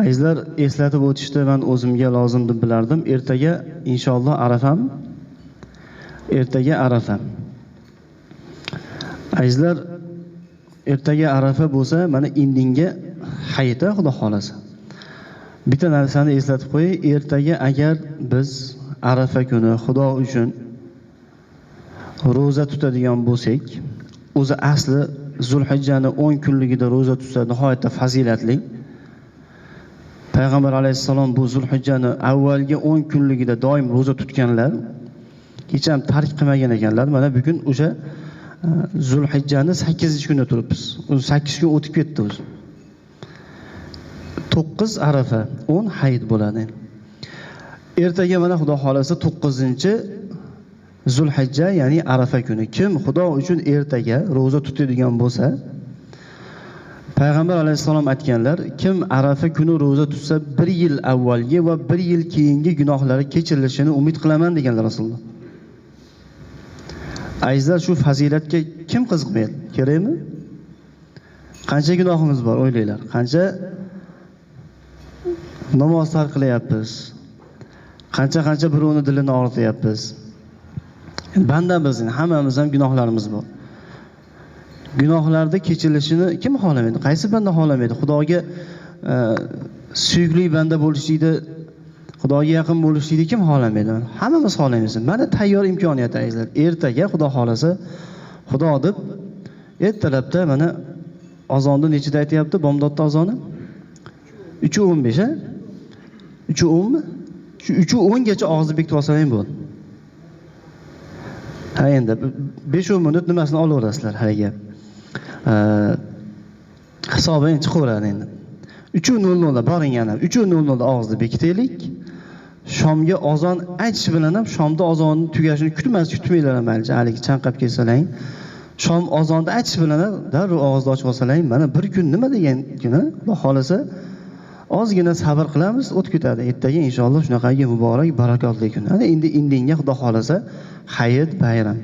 azizlar eslatib o'tishni man o'zimga lozim deb bilardim. Ertaga inshaalloh arafam ertaga arafa. Azizlar ertaga arafa bo'lsa mana indinga hayita xudo xohlasa bitta narsani eslatib qo'yay. Ertaga agar biz arafa kuni xudo uchun ro'za tutadigan bo'lsak o'zi asli zulhijjani o'n kunligida ro'za tutsa nihoyatda fazilatli payg'ambar alayhissalom bu zulhijjani avvalgi o'n kunligida doim ro'za tutganlar hech ham tark qilmagan ekanlar. Mana bugun o'sha e, zulhijjani sakkizinchi kunida turibmiz. Sakkiz kun o'tib ketdi o'zi. To'qqiz arafa o'n hayit bo'ladi. Ertaga mana xudo xohlasa to'qqizinchi zulhijja ya'ni arafa kuni. Kim xudo uchun ertaga ro'za tutadigan bo'lsa payg'ambar alayhissalom aytganlar kim arafa kuni ro'za tutsa bir yil avvalgi va bir yil keyingi gunohlari kechirilishini umid qilaman deganlar rasululloh. Azizlar shu fazilatga kim qiziqmaydi? Kerakmi? Qancha gunohimiz bor o'ylanglar qancha namoz tark qilyapmiz qancha qancha birovni dilini og'rityapmiz bandamiz hammamiz ham gunohlarimiz bor. Gunohlarni kechirilishini kim xohlamaydi? Qaysi banda xohlamaydi? Xudoga e, suyukli banda bo'lishlikni xudoga yaqin bo'lishlikni kim xohlamaydi? Hammamiz xohlaymiz. Mana tayyor imkoniyat azizlar ertaga xudo xohlasa xudo deb ertalabda mana azonni nechida aytyapti? Bomdodda azoni uchu o'n besh a uchu o'nmi? Shu uchu o'ngacha og'izni bekitib olsalaring bo'ldi. Ha endi besh o'n minut nimasini olaverasizlar haligi e, chiqaveradi endi uchu nol nolda boring yana. Uchu nol nolda og'izni bekitaylik shomga ozon aytish bilan ham shomda ozonni tugashini kutmas kutmanglar ham haligi haligi chanqab kelsalang shom ozonni aytish bilan ham darrov og'izni ochib olsalang mana bir kun nima degan kuni? Xudo xohlasa ozgina sabr qilamiz o'tib ketadi ertaga inshaalloh shunaqangi muborak barakotli kun. Ana endi indinga xudo xohlasa hayit bayram.